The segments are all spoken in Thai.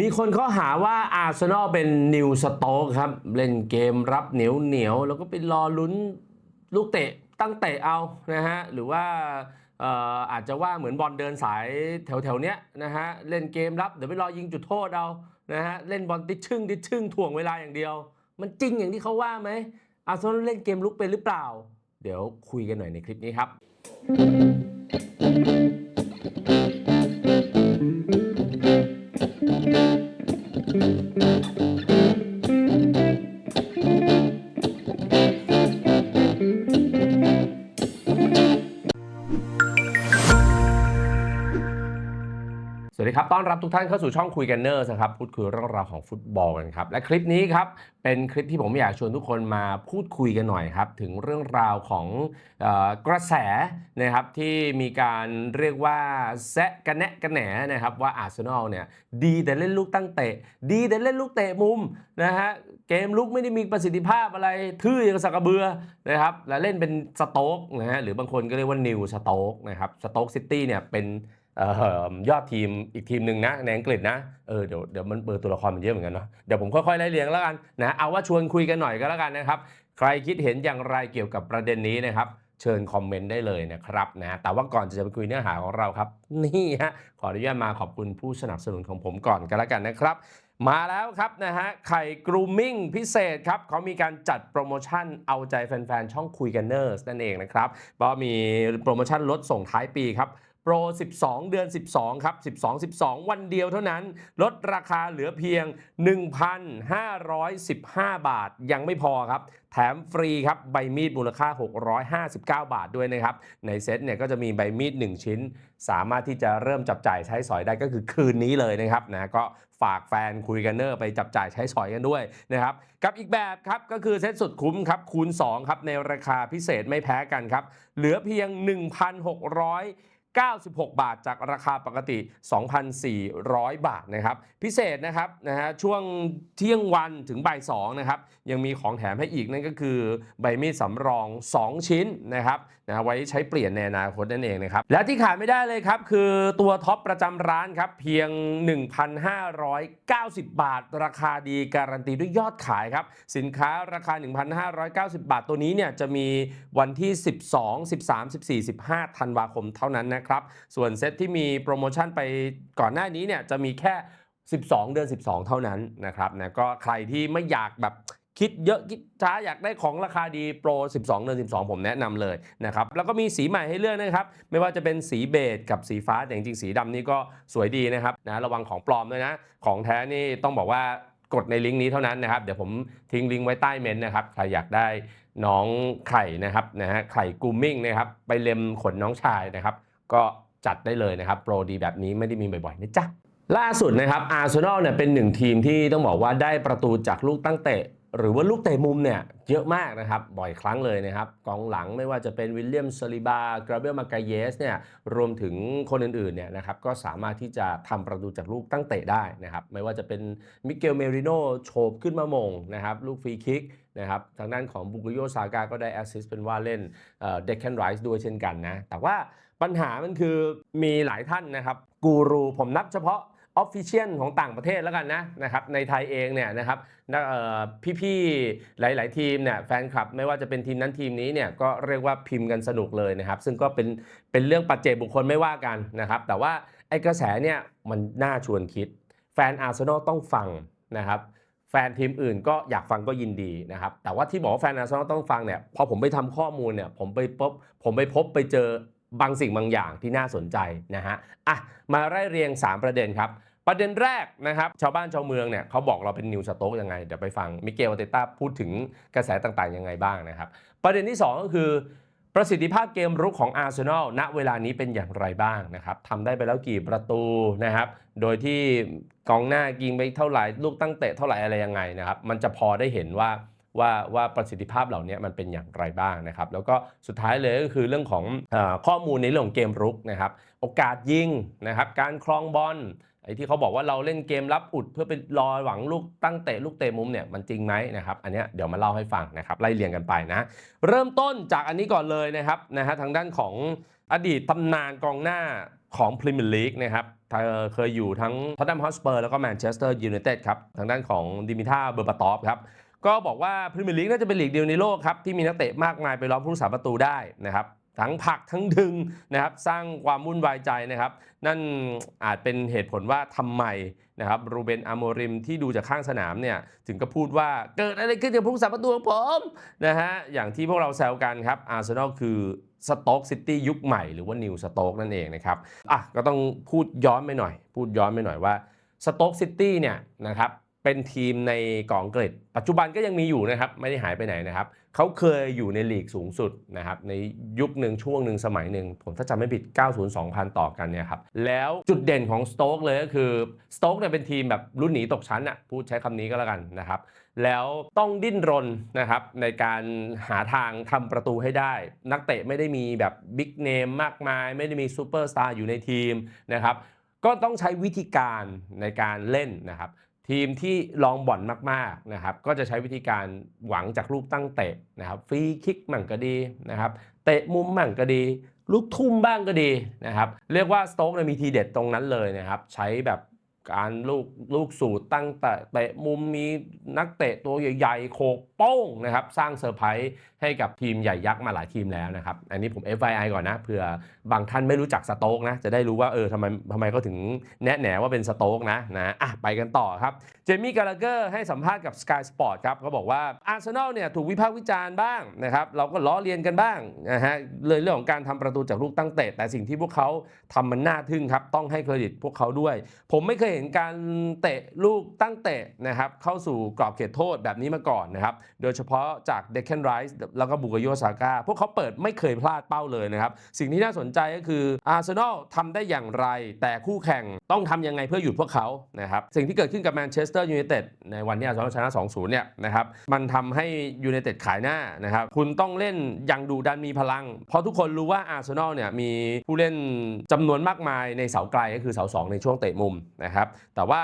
มีคนเขาหาว่าอาร์เซนอลเป็นนิวสโต๊กครับ เล่นเกมรับเหนียวเหนียว แล้วก็ไปรอลุ้นลูกเตะตั้งเตะเอานะฮะ หรือว่าอาจจะว่าเหมือนบอลเดินสายแถวแถวๆเนี้ยนะฮะ เล่นเกมรับ เดี๋ยวไปรอยิงจุดโทษเอานะฮะ เล่นบอลติดชึ่งติดชึ่งถ่วงเวลาอย่างเดียว มันจริงอย่างที่เขาว่าไหมอาร์เซนอลเล่นเกมลุกเป็นหรือเปล่า เดี๋ยวคุยกันหน่อยในคลิปนี้ครับ สวั ต้อนรับทุกท่านเข้าสู่ช่องคุยกันเนอร์นะครับพูดคุยเรื่องราวของฟุตบอลกันครับ และคลิปนี้ครับเป็นคลิปที่ผมอยากชวนทุกคนมาพูดคุยกันหน่อยครับ ถึงเรื่องราวของออกระแสนะครับที่มีการเรียกว่าแซะกันแนะกันแหนนะครับว่าอาร์เซนอลเนี่ยดีแต่เล่นลูกตั้งเตะ ดีแต่เล่นลูกเตะมุมนะฮะเกมลุกไม่ได้มีประสิทธิภาพอะไรทื่ออย่างสักเบือนะครับและเล่นเป็นสโต๊กนะฮะหรือบางคนก็เรียกว่านิวสโต๊กนะครับสโต๊กซิตี้เนี่ยเป็น ยอดทีมอีกทีมหนึ่งนะในอังกฤษนะเออเดี๋ยวเดี๋ยวมันเบอร์ตัวละครมันเยอะเหมือนกันเนาะเดี๋ยวผมค่อยๆไล่เรียงแล้วกันนะเอาว่าชวนคุยกันหน่อยก็แล้วกันนะครับ ใครคิดเห็นอย่างไรเกี่ยวกับประเด็นนี้นะครับเชิญคอมเมนต์ได้เลยนะครับนะแต่ว่าก่อนจะไปคุยเนื้อหาของเราครับ นี่ฮะขออนุญาตมาขอบคุณผู้สนับสนุนของผมก่อนก็แล้วกันนะครับ มาแล้วครับนะฮะไข่กรูมมิ่งพิเศษครับเขามีการจัดโปรโมชั่นเอาใจแฟนๆ ช่องคุยกันเนอร์สนั่นเองนะครับก็มีโปรโมชั่นลดส่งท้ายปีครับ โปร 12 เดือน 12 ครับ 12 12 วันเดียวเท่านั้น ลดราคาเหลือเพียง 1,515 บาท ยังไม่พอครับ แถมฟรีครับ ใบมีดมูลค่า 659 บาทด้วยนะครับ ในเซ็ตเนี่ยก็จะมีใบมีด 1 ชิ้น สามารถที่จะเริ่มจับจ่ายใช้สอยได้ก็คือคืนนี้เลยนะครับนะก็ฝากแฟนคุยกันเนอร์ไปจับจ่ายใช้สอยกันด้วยนะครับ กับอีกแบบครับก็คือเซ็ตสุดคุ้มครับคูณ2ครับในราคาพิเศษไม่แพ้กันครับเหลือเพียง 1,600 96 บาทจากราคาปกติ 2,400 บาทนะครับ พิเศษนะครับนะฮะช่วงเที่ยงวันถึงบ่าย2นะครับยังมีของแถมให้อีกนั่นก็คือ ใบมีดสำรอง 2 ชิ้นนะครับนะฮะไว้ใช้เปลี่ยนในอนาคตนั่นเองนะครับ และที่ขาดไม่ได้เลยครับ คือตัวท็อปประจำร้านครับ เพียง 1,590 บาท ราคาดีการันตีด้วยยอดขายครับ สินค้าราคา 1,590 บาทตัวนี้เนี่ยจะมีวันที่ 12 13 14 15ธันวาคมเท่านั้นนะครับ ส่วนเซตที่มีโปรโมชั่นไปก่อนหน้านี้เนี่ยจะมีแค่ 12 เดือน 12 เท่านั้นนะครับนะก็ใครที่ไม่อยากแบบคิดเยอะคิดช้าอยากได้ของราคาดีโปร 12 เดือน 12 ผมแนะนำเลยนะครับ แล้วก็มีสีใหม่ให้เลือกนะครับ ไม่ว่าจะเป็นสีเบจกับสีฟ้าแต่จริงๆสีดำนี่ก็สวยดีนะครับนะระวังของปลอมด้วยนะ ของแท้นี่ต้องบอกว่ากดในลิงก์นี้เท่านั้นนะครับ เดี๋ยวผมทิ้งลิงก์ไว้ใต้เมนต์นะครับ ใครอยากได้น้องไข่นะครับนะฮะไข่กูมิ่งนะครับ ไปเล็มขนน้องชายนะครับ ก็จัดได้เลยนะครับ โปรดีแบบนี้ไม่ได้มีบ่อยๆนะจ๊ะ ล่าสุดนะครับอาร์เซนอลเนี่ยเป็นหนึ่งทีมที่ต้องบอกว่าได้ประตูจากลูกตั้งเตะ หรือว่าลูกเตะมุมเนี่ยเยอะมากนะครับ บ่อยครั้งเลยนะครับ กองหลังไม่ว่าจะเป็นวิลเลียมซาลิบากราเบลมากาเยสเนี่ยรวมถึงคนอื่นๆเนี่ยนะครับก็สามารถที่จะทำประตูจากลูกตั้งเตะได้นะครับ ไม่ว่าจะเป็นมิเกลเมริโนโฉบขึ้นมามงนะครับลูกฟรีคิกนะครับทางด้านของบุกโยซากาก็ได้แอสซิสต์เป็นว่าเล่นเด็กแคนไรส์ด้วยเช่นกันนะแต่ว่า ปัญหามันคือมีหลายท่านนะครับกูรูผมนับเฉพาะออฟฟิเชียลของต่างประเทศแล้วกันนะนะครับในไทยเองเนี่ยนะครับพี่ๆหลาย ๆ ทีมเนี่ยแฟนคลับไม่ว่าจะเป็นทีมนั้นทีมนี้เนี่ยก็เรียกว่าพิมพ์กันสนุกเลยนะครับ ซึ่งก็เป็นเป็นเรื่องปัจเจกบุคคลไม่ว่ากันนะครับ แต่ว่าไอ้กระแสเนี่ยมันน่าชวนคิด แฟนอาร์เซนอลต้องฟังนะครับแฟนทีมอื่นก็อยากฟังก็ยินดีนะครับแต่ว่าที่บอกว่าแฟนอาร์เซนอลต้องฟังเนี่ยพอผมไปทำข้อมูลเนี่ยผมไปพบผมไปพบไปเจอ บางสิ่งบางอย่างที่น่าสนใจนะฮะอะมาไล่เรียง 3 ประเด็นครับ ประเด็นแรกนะครับ ชาวบ้านชาวเมืองเนี่ยเขาบอกเราเป็นนิวสโต๊กยังไง เดี๋ยวไปฟังมิเกลเตต้าพูดถึงกระแสต่างๆยังไงบ้างนะครับ ประเด็นที่ 2 ก็คือประสิทธิภาพเกมรุกของอาร์เซนอลณเวลานี้เป็นอย่างไรบ้างนะครับทำได้ไปแล้วกี่ประตูนะครับ โดยที่กองหน้ายิงไปเท่าไหร่ลูกตั้งเตะเท่าไหร่อะไรยังไงนะครับ มันจะพอได้เห็นว่า ว่าว่าประสิทธิภาพเหล่านี้มันเป็นอย่างไรบ้างนะครับ แล้วก็สุดท้ายเลยก็คือเรื่องของอข้อมูลในเรื่องของเกมรุกนะครับ โอกาสยิงนะครับ การครองบอลไอ้ที่เขาบอกว่าเราเล่นเกมรับอุดเพื่อไปรอหวังลูกตั้งเตะลูกเตะมุมเนี่ยมันจริงไหมนะครับ อันนี้เดี๋ยวมาเล่าให้ฟังนะครับไล่เรียงกันไปนะ เริ่มต้นจากอันนี้ก่อนเลยนะครับนะฮะทางด้านของอดีตตำนานกองหน้าของพรีเมียร์ลีกนะครับเธอเคยอยู่ทั้งท็อตแนมฮอสเปอร์แล้วก็แมนเชสเตอร์ยูไนเต็ดครับทางด้านของดิมิท่าเบอร์บาตอฟครับ ก็บอกว่าพรีเมียร์ลีกน่าจะเป็นลีกเดียวในโลกครับที่มีนักเตะมากมายไปล้อมผู้รักษาประตูได้นะครับทั้งผักทั้งดึงนะครับสร้างความวุ่นวายใจนะครับ นั่นอาจเป็นเหตุผลว่าทำไมนะครับรูเบนอโมริมที่ดูจากข้างสนามเนี่ยถึงก็พูดว่าเกิดอะไรขึ้นกับผู้รักษาประตูของผมนะฮะอย่างที่พวกเราแซวกันครับอาร์เซนอลคือสโต๊กซิตี้ยุคใหม่หรือว่านิวสโต๊กนั่นเองนะครับอะก็ต้องพูดย้อนไปหน่อย พูดย้อนไปหน่อยว่าสโต๊กซิตี้เนี่ยนะครับ เป็นทีมในกองอังกฤษปัจจุบันก็ยังมีอยู่นะครับ ไม่ได้หายไปไหนนะครับ เขาเคยอยู่ในลีกสูงสุดนะครับ ในยุคหนึ่งช่วงหนึ่งสมัยหนึ่ง ผมถ้าจำไม่ผิด 90-2000 ต่อกันเนี่ยครับ แล้วจุดเด่นของสโต๊กเลยก็คือสโต๊กเนี่ยเป็นทีมแบบรุ่นหนีตกชั้นอะพูดใช้คำนี้ก็แล้วกันนะครับ แล้วต้องดิ้นรนนะครับในการหาทางทำประตูให้ได้ นักเตะไม่ได้มีแบบบิ๊กเนมมากมาย ไม่ได้มีซูเปอร์สตาร์อยู่ในทีมนะครับก็ต้องใช้วิธีการในการเล่นนะครับ ทีมที่ลองบ่อนมากๆนะครับก็จะใช้วิธีการหวังจากลูกตั้งเตะนะครับฟรีคิกมั่งก็ดีนะครับเตะมุมมั่งก็ดี ลูกทุ่มบ้างก็ดีนะครับเรียกว่าสโต๊กเนี่ยมีทีเด็ดตรงนั้นเลยนะครับใช้แบบ การลูกลูกสูตรตั้งแต่เตะมุมมีนักเตะตัวใหญ่ๆ โขกโป้งนะครับ สร้างเซอร์ไพรส์ให้กับทีมใหญ่ยักษ์มาหลายทีมแล้วนะครับ อันนี้ผม FYI ก่อนนะเผื่อบางท่านไม่รู้จักสโต๊กนะ จะได้รู้ว่าเออทำไมทำไมเขาถึงแนะแหนว่าเป็นสโต๊กนะนะอะไปกันต่อครับ จมี่กาลาเกอร์ให้สัมภาษณ์กับ Sky Sport ครับเขาบอกว่าอาร์เซนอลเนี่ยถูกวิพากษ์วิจารณ์บ้างนะครับเราก็ล้อเลียนกันบ้างนะฮะเลยเรื่องของการทำประตูจากลูกตั้งเตะแต่สิ่งที่พวกเขาทำมันน่าทึ่งครับ ต้องให้เครดิตพวกเขาด้วย ผมไม่เคยเห็นการเตะลูกตั้งเตะนะครับเข้าสู่กรอบเขตโทษแบบนี้มาก่อนนะครับโดยเฉพาะจากเดค a n นไรส์แล้วก็บุกโยซาก้าพวกเขาเปิดไม่เคยพลาดเป้าเลยนะครับสิ่งที่น่าสนใจก็คืออาร์เซนอลทำได้อย่างไร แต่คู่แข่งต้องทำยังไงเพื่อหยุดพวกเขานะครับสิ่งที่เกิดขึ้นกับแมนเชสเตอร์ยูไนเต็ดในวันที่อาร์เซนอลชนะ 2-0 เนี่ยนะครับ มันทำให้ยูไนเต็ดขายหน้านะครับ คุณต้องเล่นอย่างดุดันมีพลัง เพราะทุกคนรู้ว่าอาร์เซนอลเนี่ยมีผู้เล่นจำนวนมากมายในเสาไกลก็คือเสาสองในช่วงเตะมุมนะครับ แต่ว่า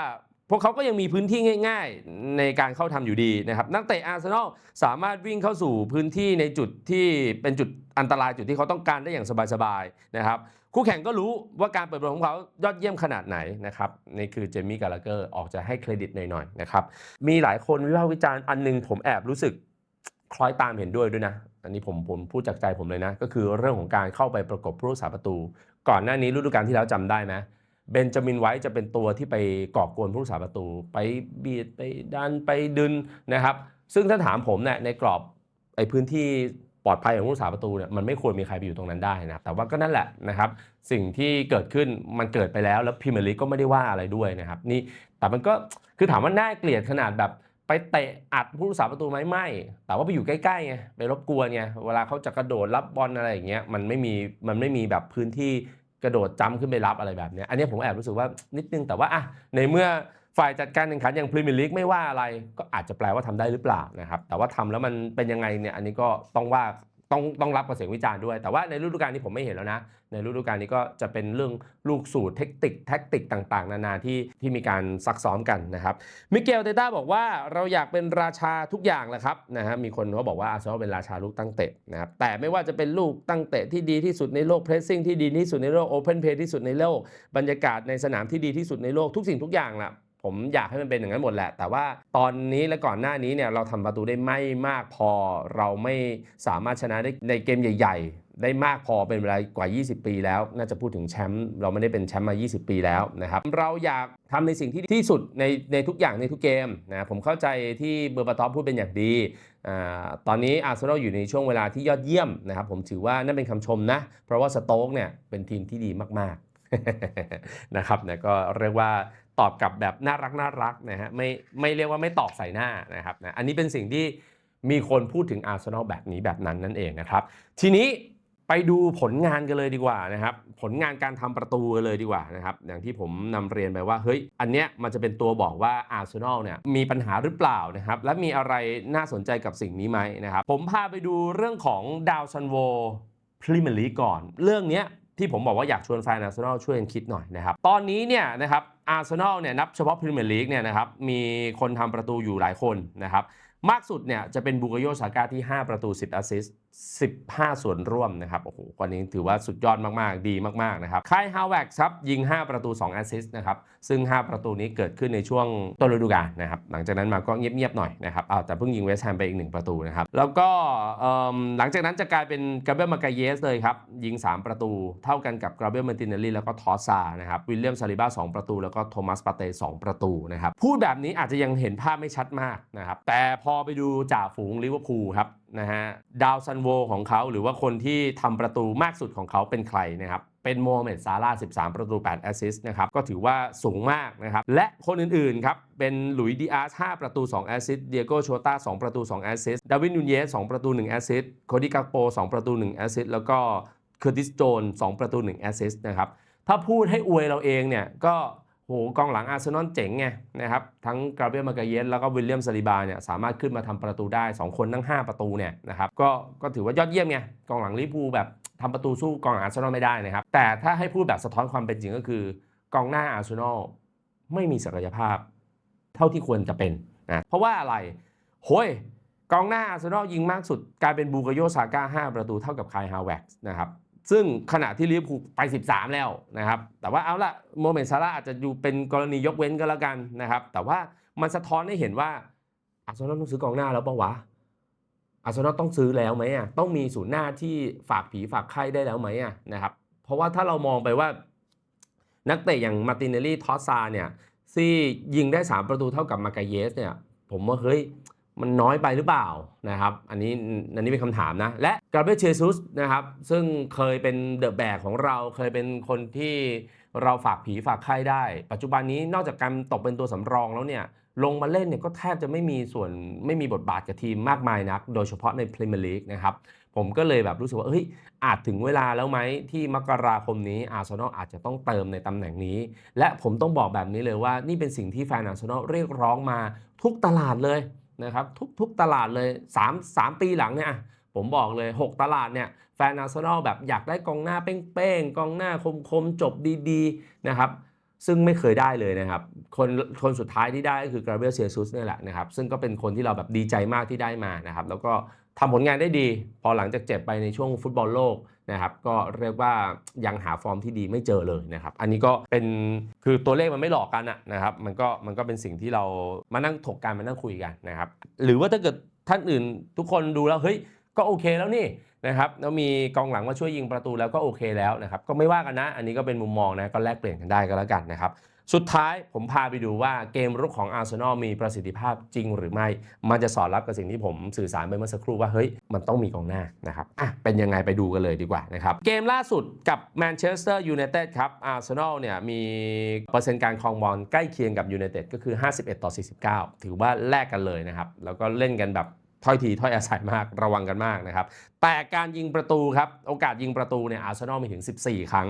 พวกเขาก็ยังมีพื้นที่ง่าย ๆ ในการเข้าทำอยู่ดีนะครับนักเตะอาร์เซนอลสามารถวิ่งเข้าสู่พื้นที่ในจุดที่เป็นจุดอันตรายจุดที่เขาต้องการได้อย่างสบายๆนะครับคู่แข่งก็รู้ว่าการเปิดบอลของเขายอดเยี่ยมขนาดไหนนะครับนี่คือเจมี่กาลาเกอร์ออกจะให้เครดิตหน่อยๆนะครับมีหลายคนวิพากษ์วิจารณ์อันหนึงผมแอบรู้สึกคล้อยตามเห็นด้วยด้วยนะ อันนี้ผมผมพูดจากใจผมเลยนะ ก็คือเรื่องของการเข้าไปประกบผู้รักษาประตู ก่อนหน้านี้ฤดูกาลที่แล้วจำได้ไหม เบนจามินไว้จะเป็นตัวที่ไปก่อกวนผู้รักษาประตู ไปเบียดไปดันไปดึนนะครับ ซึ่งถ้าถามผมเนี่ยในกรอบไอ้พื้นที่ปลอดภัยของผู้รักษาประตูเนี่ยมันไม่ควรมีใครไปอยู่ตรงนั้นได้นะแต่ว่าก็นั่นแหละนะครับ สิ่งที่เกิดขึ้นมันเกิดไปแล้วแล้วพรีเมียร์ลีกก็ไม่ได้ว่าอะไรด้วยนะครับ นี่แต่มันก็คือถามว่าน่าเกลียดขนาดแบบไปเตะอัดผู้รักษาประตูไหมไม่ แต่ว่าไปอยู่ใกล้ๆไงไปรบกวนไงเวลาเขาจะกระโดดรับบอลอะไรอย่างเงี้ยมันไม่มีมันไม่มีแบบพื้นที่ กระโดดจ้ำขึ้นไปรับอะไรแบบนี้อันนี้ผมแอบรู้สึกว่านิดนึงแต่ว่าอะในเมื่อฝ่ายจัดการแข่งขันอย่างพรีเมียร์ลีกไม่ว่าอะไร ก็อาจจะแปลว่าทำได้หรือเปล่านะครับแต่ว่าทำแล้วมันเป็นยังไงเนี่ยอันนี้ก็ต้องว่า ต้องต้องรับกับเสียงวิจารณ์ด้วย แต่ว่าในฤดูกาลนี้ผมไม่เห็นแล้วนะ ในฤดูกาลนี้ก็จะเป็นเรื่องลูกสูตรเทคนิคแท็กติกต่างๆ นานาที่ที่มีการซักซ้อมกันนะครับมิเกลเตต้าบอกว่าเราอยากเป็นราชาทุกอย่างแหละครับนะฮะมีคนเขาบอกว่าอาร์เซนอลเป็นราชาลูกตั้งเตะนะครับแต่ไม่ว่าจะเป็นลูกตั้งเตะที่ดีที่สุดในโลกเพรสซิ่งที่ดีที่สุดในโลกโอเพนเพย์ที่สุดในโลกบรรยากาศในสนามที่ดีที่สุดในโลกทุกสิ่งทุกอย่างแหละ ผมอยากให้มันเป็นอย่างนั้นหมดแหละ แต่ว่าตอนนี้และก่อนหน้านี้เนี่ยเราทำประตูได้ไม่มากพอ เราไม่สามารถชนะได้ในเกมใหญ่ ๆ ได้มากพอเป็นเวลากว่า 20 ปีแล้ว น่าจะพูดถึงแชมป์เราไม่ได้เป็นแชมป์มา 20 ปีแล้วนะครับ เราอยากทำในสิ่งที่ที่สุดในในทุกอย่างในทุกเกมนะผมเข้าใจที่เบอร์บาทอปพูดเป็นอย่างดีอตอนนี้อาร์เซนอลอยู่ในช่วงเวลาที่ยอดเยี่ยมนะครับผมถือว่านั่นเป็นคำชมนะ เพราะว่าสโต๊กเนี่ยเป็นทีมที่ดีมากๆนะครับนะก็เรียกว่า ตอบกลับแบบน่ารักน่ารักนะฮะไม่ไม่เรียกว่าไม่ตอบใส่หน้านะครับนะอันนี้เป็นสิ่งที่มีคนพูดถึงอาร์เซนอลแบบนี้แบบนั้นนั่นเองนะครับ ทีนี้ไปดูผลงานกันเลยดีกว่านะครับ ผลงานการทำประตูกันเลยดีกว่านะครับ อย่างที่ผมนำเรียนไปว่า เฮ้ย อันเนี้ยมันจะเป็นตัวบอกว่าอาร์เซนอลเนี่ยมีปัญหาหรือเปล่านะครับ และมีอะไรน่าสนใจกับสิ่งนี้ไหมนะครับ ผมพาไปดูเรื่องของดาวซันโวพรีเมียร์ลีกก่อน เรื่องเนี้ย ที่ผมบอกว่าอยากชวนแฟนอาร์เซนอลช่วยกันคิดหน่อยนะครับ ตอนนี้เนี่ยนะครับอาร์เซนอลเนี่ยนับเฉพาะพรีเมียร์ลีกเนี่ยนะครับมีคนทำประตูอยู่หลายคนนะครับมากสุดเนี่ยจะเป็นบูกโยสาก้าที่ 5 ประตู 10แอสซิสต์ 15 ส่วนร่วมนะครับโอ้โหวันนี้ถือว่าสุดยอดมาก ๆ ดีมาก ๆ นะครับคายฮาวเวกครับยิง 5 ประตู 2 แอสซิสต์นะครับซึ่ง 5 ประตูนี้เกิดขึ้นในช่วงต้นฤดูกาลนะครับหลังจากนั้นมาก็เงียบ ๆ หน่อยนะครับอ้าวแต่เพิ่งยิงเวสต์แฮมไปอีก 1 ประตูนะครับแล้วก็หลังจากนั้นจะกลายเป็นกาเบรียลมา a กาเยสเลยครับยิง 3 ประตูเท่ากันกับกาเบรียลมาตินเนลลี่แล้วก็ทอสซานะครับวิลเลียมซาลิบ้า2ประตู แล้วก็โทมัสปาเต้2ประตูนะครับพูดแบบนี้อาจจะยังเห็นภาพไม่ชัดมากนะครับแต่พอไปดูจ่าฝูงลิเวอร์พูลครับนะฮะดาวซันโโวของเขา หรือว่าคนที่ทำประตูมากสุดของเขาเป็นใครนะครับเป็นโมฮัมเหม็ดซาร่าห์13 ประตู 8 แอสซิสต์นะครับ ก็ถือว่าสูงมากนะครับ และคนอื่นๆ ครับ เป็นหลุยดิอาส5ประตู 2 แอสซิสต์ เดียโกโชตา2 ประตู 2 แอสซิสต์ ดาวินนูเยส 2 ประตู 1 แอสซิสต์ โคดิกาโป 2 ประตู 1 แอสซิสต์ แล้วก็เคอร์ติสโจน 2 ประตู 1 แอสซิสต์นะครับ ถ้าพูดให้อวยเราเองเนี่ย ก็ โหกองหลังอาร์เซนอลเจ๋งไงนะครับทั้งกราเบรียลมาเกเยสแล้วก็วิลเลียมซาลิบาเนี่ยสามารถขึ้นมาทำประตูได้ 2 คนทั้ง 5 ประตูเนี่ยนะครับก็ก็ถือว่ายอดเยี่ยมไงกองหลังลิเวอร์พูลแบบทำประตูสู้กองหลังอาร์เซนอลไม่ได้นะครับแต่ถ้าให้พูดแบบสะท้อนความเป็นจริงก็คือกองหน้าอาร์เซนอลไม่มีศักยภาพ เท่าที่ควรจะเป็นนะเพราะว่าอะไรโห้ยกองหน้าอาร์เซนอลยิงมากสุดกลายเป็นบูกาโยซาก้า5ประตูเท่ากับคายฮาวเวกส์นะครับ ซึ่งขณะที่ลิเวอร์พูลไป 13 แล้วนะครับ แต่ว่าเอาละโมเมนต์ซาร่าอาจจะอยู่เป็นกรณียกเว้นก็แล้วกันนะครับ แต่ว่ามันสะท้อนให้เห็นว่าอาร์เซนอลต้องซื้อกองหน้าแล้วปะวะอาร์เซนอลต้องซื้อแล้วไหมอะต้องมีศูนย์หน้าที่ฝากผีฝากไข้ได้แล้วไหมอะนะครับ เพราะว่าถ้าเรามองไปว่า นักเตะอย่างมาร์ตินเนลลี่ทอสซาเนี่ยที่ยิงได้ 3 ประตูเท่ากับมาการเยสเนี่ย ผมว่าเฮ้ย มันน้อยไปหรือเปล่านะครับ อันนี้อันนี้เป็นคำถามนะ และกาเบรียลเชซุสนะครับ ซึ่งเคยเป็นเดอะแบกของเราเคยเป็นคนที่เราฝากผีฝากไข้ได้ ปัจจุบันนี้นอกจากการตกเป็นตัวสำรองแล้วเนี่ย ลงมาเล่นเนี่ยก็แทบจะไม่มีส่วนไม่มีบทบาทกับทีมมากมายนัก โดยเฉพาะในพรีเมียร์ลีกนะครับ ผมก็เลยแบบรู้สึกว่าเฮ้ยอาจถึงเวลาแล้วไหมที่มกราคมนี้อาร์เซนอลอาจจะต้องเติมในตำแหน่งนี้ และผมต้องบอกแบบนี้เลยว่านี่เป็นสิ่งที่แฟนอาร์เซนอลเรียกร้องมาทุกตลาดเลย นะครับทุกทุกตลาดเลย3 3ปีหลังเนี่ยผมบอกเลย 6 ตลาดเนี่ยแฟนอาร์เซนอลแบบอยากได้กองหน้าเป้งๆ กองหน้าคมๆ จบดีๆนะครับซึ่งไม่เคยได้เลยนะครับ คนคนสุดท้ายที่ได้ก็คือกราเบรียลเซียซุสนี่แหละนะครับ ซึ่งก็เป็นคนที่เราแบบดีใจมากที่ได้มานะครับ แล้วก็ทำผลงานได้ดี พอหลังจากเจ็บไปในช่วงฟุตบอลโลก นะครับก็เรียกว่ายังหาฟอร์มที่ดีไม่เจอเลยนะครับ อันนี้ก็เป็นคือตัวเลขมันไม่หลอกกันอะนะครับ มันก็มันก็เป็นสิ่งที่เรามานั่งถกกันมานั่งคุยกันนะครับ หรือว่าถ้าเกิดท่านอื่นทุกคนดูแล้วเฮ้ยก็โอเคแล้วนี่นะครับแล้วมีกองหลังมาช่วยยิงประตูแล้วก็โอเคแล้วนะครับ ก็ไม่ว่ากันนะ อันนี้ก็เป็นมุมมองนะก็แลกเปลี่ยนกันได้ก็แล้วกันนะครับ สุดท้ายผมพาไปดูว่าเกมรุกของอาร์เซนอลมีประสิทธิภาพจริงหรือไม่ มันจะสอดรับกับสิ่งที่ผมสื่อสารไปเมื่อสักครู่ว่าเฮ้ยมันต้องมีกองหน้านะครับอะเป็นยังไงไปดูกันเลยดีกว่านะครับเกมล่าสุดกับแมนเชสเตอร์ยูไนเต็ดครับอาร์เซนอลเนี่ยมีเปอร์เซ็นต์การครองบอลใกล้เคียงกับยูไนเต็ดก็คือ 51 ต่อ 49 ถือว่าแลกกันเลยนะครับแล้วก็เล่นกันแบบ ถ้อยทีถ้อยอาศัยมากระวังกันมากนะครับ แต่การยิงประตูครับ โอกาสยิงประตูเนี่ยอาร์เซนอลมีถึง 14 ครั้ง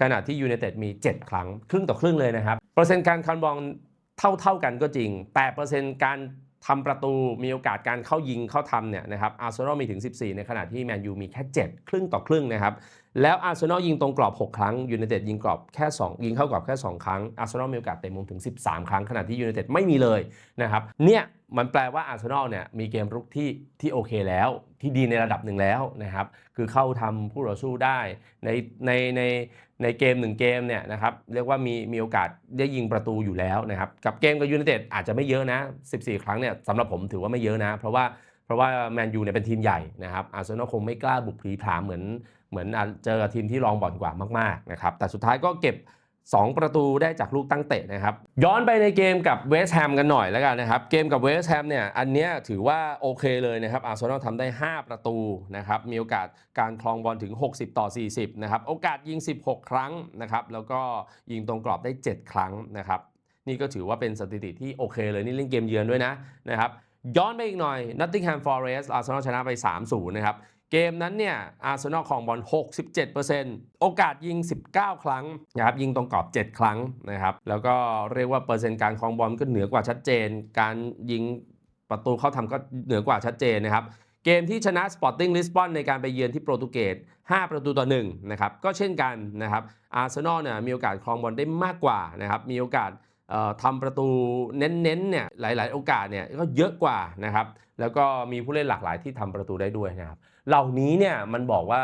ขณะที่ยูไนเต็ดมี 7 ครั้ง ครึ่งต่อครึ่งเลยนะครับ เปอร์เซ็นต์การคันบอลเท่าเท่ากันก็จริง แต่เปอร์เซ็นต์การทำประตูมีโอกาสการเข้ายิงเข้าทำเนี่ยนะครับอาร์เซนอลมีถึง 14 ในขณะที่แมนยูมีแค่ 7 ครึ่งต่อครึ่งนะครับ แล้วอาร์เซนอลยิงตรงกรอบ 6 ครั้งยูไนเต็ดยิงกรอบแค่2ยิงเข้ากรอบแค่ 2 ครั้งอาร์เซนอลมีโอกาสเตะมุมถึง 13 ครั้งขณะที่ยูไนเต็ดไม่มีเลยนะครับเนี่ยมันแปลว่าอาร์เซนอลเนี่ยมีเกมรุกที่ที่โอเคแล้ว ที่ดีในระดับหนึ่งแล้วนะครับคือเข้าทำผู้ต่อสู้ได้ในในในในเกมหนึ่งเกมเนี่ยนะครับเรียกว่ามีมีโอกาสได้ยิงประตูอยู่แล้วนะครับกับเกมกับยูไนเต็ดอาจจะไม่เยอะนะ 14 ครั้งเนี่ยสำหรับผมถือว่าไม่เยอะนะ เพราะว่าเพราะว่าแมนยูเนี่ยเป็นทีมใหญ่นะครับอาร์เซนอลคงไม่กล้าบุกผีผลามเหมือน เหมือนเจอทีมที่รองบอลกว่ามากๆนะครับแต่สุดท้ายก็เก็บ 2 ประตูได้จากลูกตั้งเตะนะครับ ย้อนไปในเกมกับเวสต์แฮมกันหน่อยแล้วกันนะครับเกมกับเวสต์แฮมเนี่ยอันเนี้ยถือว่าโอเคเลยนะครับอาร์เซนอลทำได้ 5 ประตูนะครับมีโอกาสการคลองบอลถึง 60 ต่อ 40นะครับโอกาสยิง 16 ครั้งนะครับแล้วก็ยิงตรงกรอบได้ 7 ครั้งนะครับนี่ก็ถือว่าเป็นสถิติที่โอเคเลยนี่เล่นเกมเยือนด้วยนะนะครับย้อนไปอีกหน่อย Nottingham Forest อาร์เซนอลชนะไป 3-0 นะครับ เกมนั้นเนี่ยอาร์เซนอลของบอล 67%โอกาสยิง 19 ครั้งนะครับยิงตรงกรอบ 7 ครั้งนะครับ แล้วก็เรียกว่าเปอร์เซ็นต์การครองบอลก็เหนือกว่าชัดเจน การยิงประตูเข้าทำก็เหนือกว่าชัดเจนนะครับ เกมที่ชนะ Sporting Lisbon ในการไปเยือนที่โปรตุเกส 5 ประตูต่อ1นะครับก็เช่นกันนะครับอาร์เซนอลเนี่ยมีโอกาสครองบอลได้มากกว่านะครับมีโอกาสทำประตูเน้นๆเนี่ยหลาย ๆ โอกาสเนี่ยก็เยอะกว่านะครับแล้วก็มีผู้เล่นหลากหลายที่ทำประตูได้ด้วยนะครับ เหล่านี้เนี่ยมันบอกว่า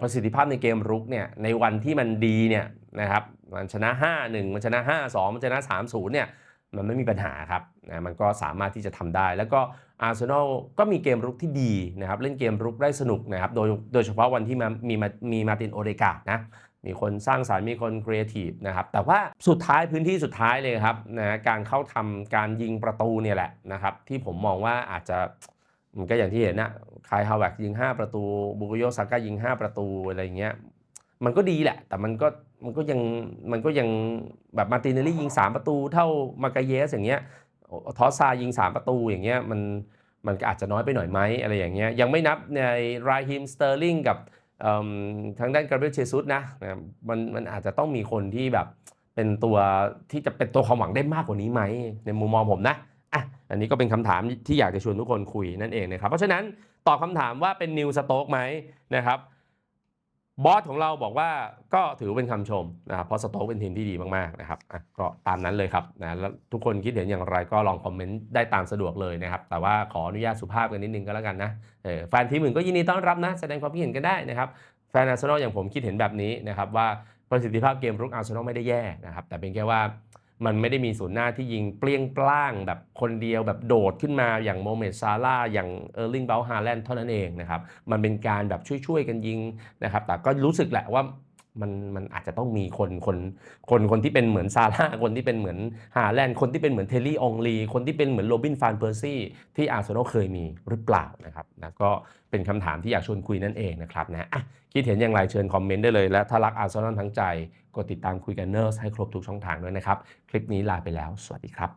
ประสิทธิภาพในเกมรุกเนี่ยในวันที่มันดีเนี่ยนะครับมันชนะ 5-1 มันชนะ 5-2 มันชนะ 3-0 เนี่ยมันไม่มีปัญหาครับนะมันก็สามารถที่จะทำได้ แล้วก็อาร์เซนอลก็มีเกมรุกที่ดีนะครับเล่นเกมรุกได้สนุกนะครับโดยโดยเฉพาะวันที่มามีมามีมาตินโอเดกาดนะมีคนสร้างสารรค์มีคนครีเอทีฟนะครับแต่ว่าสุดท้ายพื้นที่สุดท้ายเลยครับนะการเข้าทำการยิงประตูเนี่ยแหละนะครับที่ผมมองว่าอาจจะ มันก็อย่างที่เห็นนะคายฮาวเวิร์กยิง 5 ประตูบุกโยซาก้ายิง 5 ประตูอะไรอย่างเงี้ยมันก็ดีแหละ แต่มันก็มันก็ยังมันก็ยังแบบมาติเนลลี่ยิง 3 ประตู เท่ามากาเยสอย่างเงี้ยทอสซายิง 3 ประตูอย่างเงี้ยมันมันก็อาจจะน้อยไปหน่อยไหมอะไรอย่างเงี้ยยังไม่นับในไรฮิมสเตอร์ลิงกับทางด้านกราเบรียลเชซุสนะมันมันอาจจะต้องมีคนที่แบบเป็นตัวที่จะเป็นตัวความหวังได้มากกว่านี้ไหมในมุมมองผมนะ อันนี้ก็เป็นคำถามที่อยากจะชวนทุกคนคุยนั่นเองนะครับ เพราะฉะนั้นตอบคำถามว่าเป็นนิวสโต๊กไหมนะครับบอสของเราบอกว่าก็ถือเป็นคำชมนะครับเพราะสโต๊กเป็นทีมที่ดีมากๆนะครับก็ตามนั้นเลยครับนะแล้วทุกคนคิดเห็นอย่างไรก็ลองคอมเมนต์ได้ตามสะดวกเลยนะครับ แต่ว่าขออนุญาตสุภาพกันนิดนึงก็แล้วกันนะแฟนทีมอื่นก็ยินดีต้อนรับนะ แสดงความคิดเห็นกันได้นะครับแฟนอาร์เซนอลอย่างผมคิดเห็นแบบนี้นะครับว่าประสิทธิภาพเกมรุกอาร์เซนอลไม่ได้แย่นะครับแต่เป็นแค่ว่า มันไม่ได้มีศูนย์หน้าที่ยิงเปลี่ยงปล้างแบบคนเดียวแบบโดดขึ้นมาอย่างโมเมดซาร่าอย่างเออร์ลิงเบลฮาแลนด์เท่านั้นเองนะครับ มันเป็นการแบบช่วยๆกันยิงนะครับ แต่ก็รู้สึกแหละว่า มันมันอาจจะต้องมีคนคนคนคนที่เป็นเหมือนซาร่าคนที่เป็นเหมือนฮาแลนด์คนที่เป็นเหมือนเทลลี่องลีคนที่เป็นเหมือนโรบินฟานเพอร์ซี่ที่อาร์เซนอลเคยมีหรือเปล่านะครับนะก็เป็นคำถามที่อยากชวนคุยนั่นเองนะครับนะะคิดเห็นอย่างไรเชิญคอมเมนต์ได้เลยและถ้ารักอาร์เซนอลทั้งใจ กดติดตามคุยกันเนอร์สให้ครบทุกช่องทางด้วยนะครับ คลิปนี้ลาไปแล้ว สวัสดีครับ